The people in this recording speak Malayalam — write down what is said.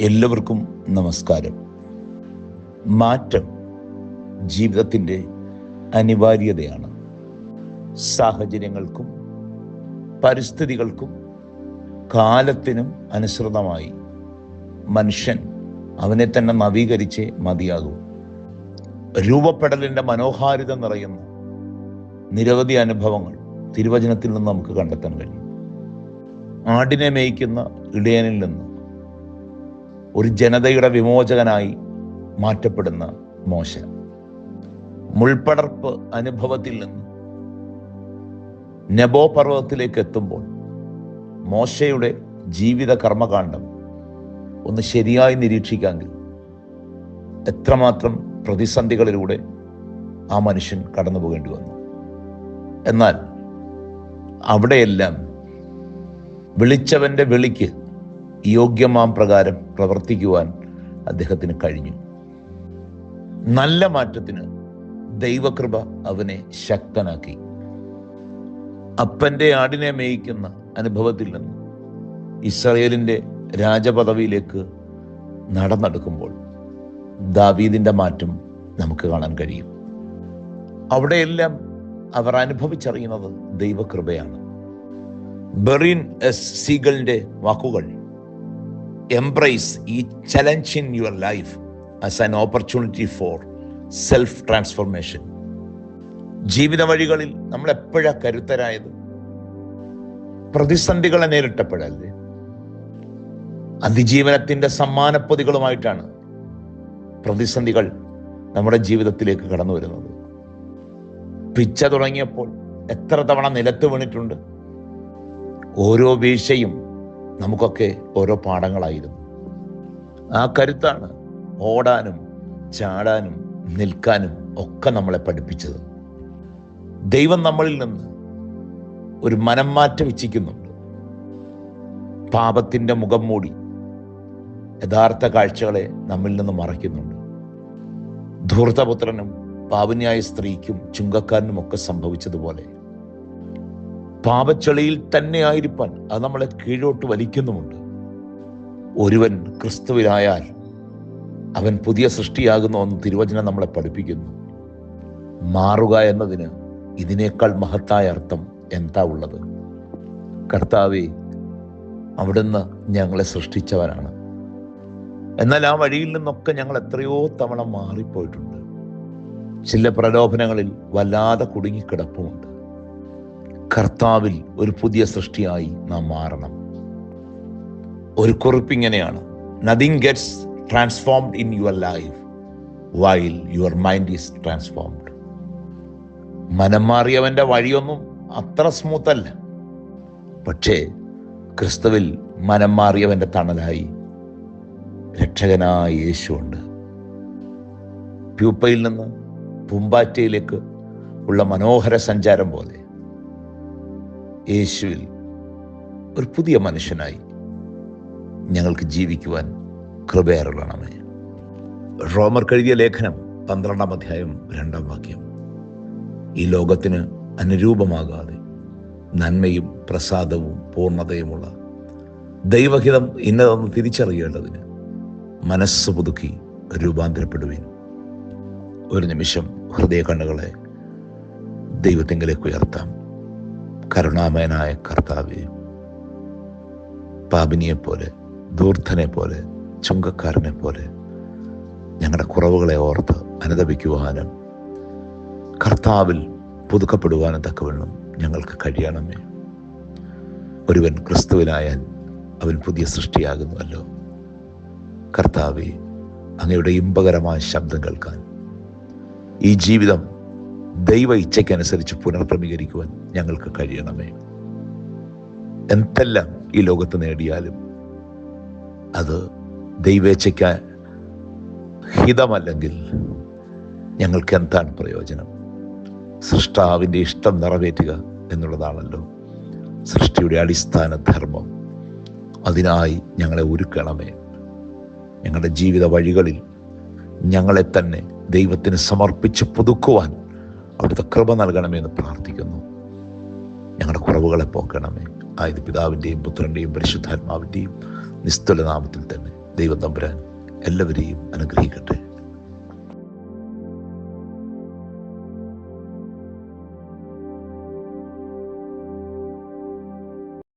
എല്ലാവർക്കും നമസ്കാരം. മാറ്റം ജീവിതത്തിന്റെ അനിവാര്യതയാണ്. സാഹചര്യങ്ങൾക്കും പരിസ്ഥിതികൾക്കും കാലത്തിനും അനുസൃതമായി മനുഷ്യൻ അവനെ തന്നെ നവീകരിച്ച് മതിയാകൂ. രൂപപ്പെടലിന്റെ മനോഹാരിത നിറയുന്ന നിരവധി അനുഭവങ്ങൾ തിരുവചനത്തിൽ നിന്ന് നമുക്ക് കണ്ടെത്താൻ കഴിയും. ആടിനെ മേയ്ക്കുന്ന ഇടയനിൽ നിന്ന് ഒരു ജനതയുടെ വിമോചകനായി മാറ്റപ്പെടുന്ന മോശ. മുൾപ്പടർപ്പ് അനുഭവത്തിൽ നിന്ന് നെബോ പർവതത്തിലേക്ക് എത്തുമ്പോൾ മോശയുടെ ജീവിത കർമ്മകാണ്ഡം ഒന്ന് ശരിയായി നിരീക്ഷിക്കാമെങ്കിൽ എത്രമാത്രം പ്രതിസന്ധികളിലൂടെ ആ മനുഷ്യൻ കടന്നു പോകേണ്ടി വന്നു. എന്നാൽ അവിടെയെല്ലാം വിളിച്ചവന്റെ വിളിക്ക് യോഗ്യമാം പ്രകാരം പ്രവർത്തിക്കുവാൻ അദ്ദേഹത്തിന് കഴിഞ്ഞു. നല്ല മാറ്റത്തിന് ദൈവകൃപ അവനെ ശക്തനാക്കി. അപ്പന്റെ ആടിനെ മേയിക്കുന്ന അനുഭവത്തിൽ നിന്ന് ഇസ്രയേലിന്റെ രാജപദവിയിലേക്ക് നടന്നെടുക്കുമ്പോൾ ദാവീദിന്റെ മാറ്റം നമുക്ക് കാണാൻ കഴിയും. അവിടെയെല്ലാം അവർ അനുഭവിച്ചറിയുന്നത് ദൈവകൃപയാണ്. ബെറിൻ എസ് സീഗലിന്റെ വാക്കുകൾ എംബ്രൈസ് ഈ challenge in your life as an opportunity for self transformation ജീവിത വഴികളിൽ നമ്മൾ എപ്പോഴാണ് കരുത്തരായത്? പ്രതിസന്ധികളെ നേരിട്ടപ്പോഴല്ലേ? അതിജീവനത്തിന്റെ സമ്മാനപ്പൊതികളുമായിട്ടാണ് പ്രതിസന്ധികൾ നമ്മുടെ ജീവിതത്തിലേക്ക് കടന്നു വരുന്നത്. പിച്ച തുടങ്ങിയപ്പോൾ എത്ര തവണ നിലത്ത് വീണിട്ടുണ്ട്? ഓരോ വീഴ്ചയും നമുക്കൊക്കെ ഓരോ പാഠങ്ങളായിരുന്നു. ആ കരുത്താണ് ഓടാനും ചാടാനും നിൽക്കാനും ഒക്കെ നമ്മളെ പഠിപ്പിച്ചത്. ദൈവം നമ്മളിൽ നിന്ന് ഒരു മനം മാറ്റം ഇച്ഛിക്കുന്നുണ്ട്. പാപത്തിന്റെ മുഖം മൂടി യഥാർത്ഥ കാഴ്ചകളെ നമ്മിൽ നിന്ന് മറയ്ക്കുന്നുണ്ട്. ധൂർത്തപുത്രനും പാവന്യായ സ്ത്രീക്കും ചുങ്കക്കാരനും ഒക്കെ സംഭവിച്ചതുപോലെ പാപച്ചെളിയിൽ തന്നെ ആയിരിക്കാൻ അത് നമ്മളെ കീഴോട്ട് വലിക്കുന്നുമുണ്ട്. ഒരുവൻ ക്രിസ്തുവിലായാൽ അവൻ പുതിയ സൃഷ്ടിയാകുന്ന എന്ന് തിരുവചനം നമ്മളെ പഠിപ്പിക്കുന്നു. മാറുക എന്നതിന് ഇതിനേക്കാൾ മഹത്തായ അർത്ഥം എന്താ ഉള്ളത്? കർത്താവെ അവിടുന്ന് ഞങ്ങളെ സൃഷ്ടിച്ചവനാണ് എന്നാൽ ആ വഴിയിൽ നിന്നൊക്കെ ഞങ്ങൾ എത്രയോ തവണ മാറിപ്പോയിട്ടുണ്ട്. ചില പ്രലോഭനങ്ങളിൽ വല്ലാതെ കുടുങ്ങിക്കിടപ്പുമുണ്ട്. കർത്താവിൽ ഒരു പുതിയ സൃഷ്ടിയായി നാം മാറണം. ഒരു കുറിപ്പ് ഇങ്ങനെയാണ്. Nothing gets transformed in your life while your mind is transformed മനം മാറിയവന്റെ വഴിയൊന്നും അത്ര സ്മൂത്തല്ല പക്ഷേ ക്രിസ്തുവിൽ മനം മാറിയവന്റെ തണലായി രക്ഷകനായ യേശുണ്ട് പ്യൂപ്പയിൽ നിന്ന് പൂമ്പാറ്റയിലേക്ക് ഉള്ള മനോഹര സഞ്ചാരം പോലെ യേശുവിൽ ഒരു പുതിയ മനുഷ്യനായി ഞങ്ങൾക്ക് ജീവിക്കുവാൻ കൃപയറുള്ളണമേ റോമർ കഴുകിയ ലേഖനം പന്ത്രണ്ടാം അധ്യായം രണ്ടാം വാക്യം. ഈ ലോകത്തിന് അനുരൂപമാകാതെ നന്മയും പ്രസാദവും പൂർണതയുമുള്ള ദൈവഹിതം ഇന്നതെന്ന് തിരിച്ചറിയേണ്ടതിന് മനസ്സ് പുതുക്കി രൂപാന്തരപ്പെടുവീൻ. ഒരു നിമിഷം ഹൃദയ കണ്ണുകളെ ദൈവത്തിങ്കിലേക്ക് ഉയർത്താം. കരുണാമയനായ കർത്താവെ. പാപിനിയെ പോലെ ധൂർത്തനെ പോലെ ചുങ്കക്കാരനെ പോലെ ഞങ്ങളുടെ കുറവുകളെ ഓർത്ത് അനുദപിക്കുവാനും കർത്താവിൽ പുതുക്കപ്പെടുവാനും തക്കവണ്ണം ഞങ്ങൾക്ക് കഴിയണമേ. ഒരുവൻ ക്രിസ്തുവിനായാൽ അവൻ പുതിയ സൃഷ്ടിയാകുന്നുവല്ലോ. കർത്താവെ അങ്ങയുടെ ഇമ്പകരമായ ശബ്ദം കേൾക്കാൻ ഈ ജീവിതം ദൈവ ഇച്ഛയ്ക്കനുസരിച്ച് പുനർക്രമീകരിക്കുവാൻ ഞങ്ങൾക്ക് കഴിയണമേ. എന്തെല്ലാം ഈ ലോകത്ത് നേടിയാലും അത് ദൈവേച്ഛയ്ക്ക് ഹിതമല്ലെങ്കിൽ ഞങ്ങൾക്ക് എന്താണ് പ്രയോജനം? സൃഷ്ടാവിന്റെ ഇഷ്ടം നിറവേറ്റുക എന്നുള്ളതാണല്ലോ സൃഷ്ടിയുടെ അടിസ്ഥാന ധർമ്മം. അതിനായി ഞങ്ങളെ ഒരുക്കണമേ. ഞങ്ങളുടെ ജീവിത വഴികളിൽ ഞങ്ങളെ തന്നെ ദൈവത്തിന് സമർപ്പിച്ച് പുതുക്കുവാൻ അവിടുത്തെ കൃപ നൽകണമേ എന്ന് പ്രാർത്ഥിക്കുന്നു. ഞങ്ങളുടെ കുറവുകളെ പോക്കണമേ. ആയത് പിതാവിന്റെയും പുത്രന്റെയും പരിശുദ്ധാത്മാവിന്റെയും നിസ്തുല നാമത്തിൽ തന്നെ ദൈവം തമ്പുരാൻ എല്ലാവരെയും അനുഗ്രഹിക്കട്ടെ.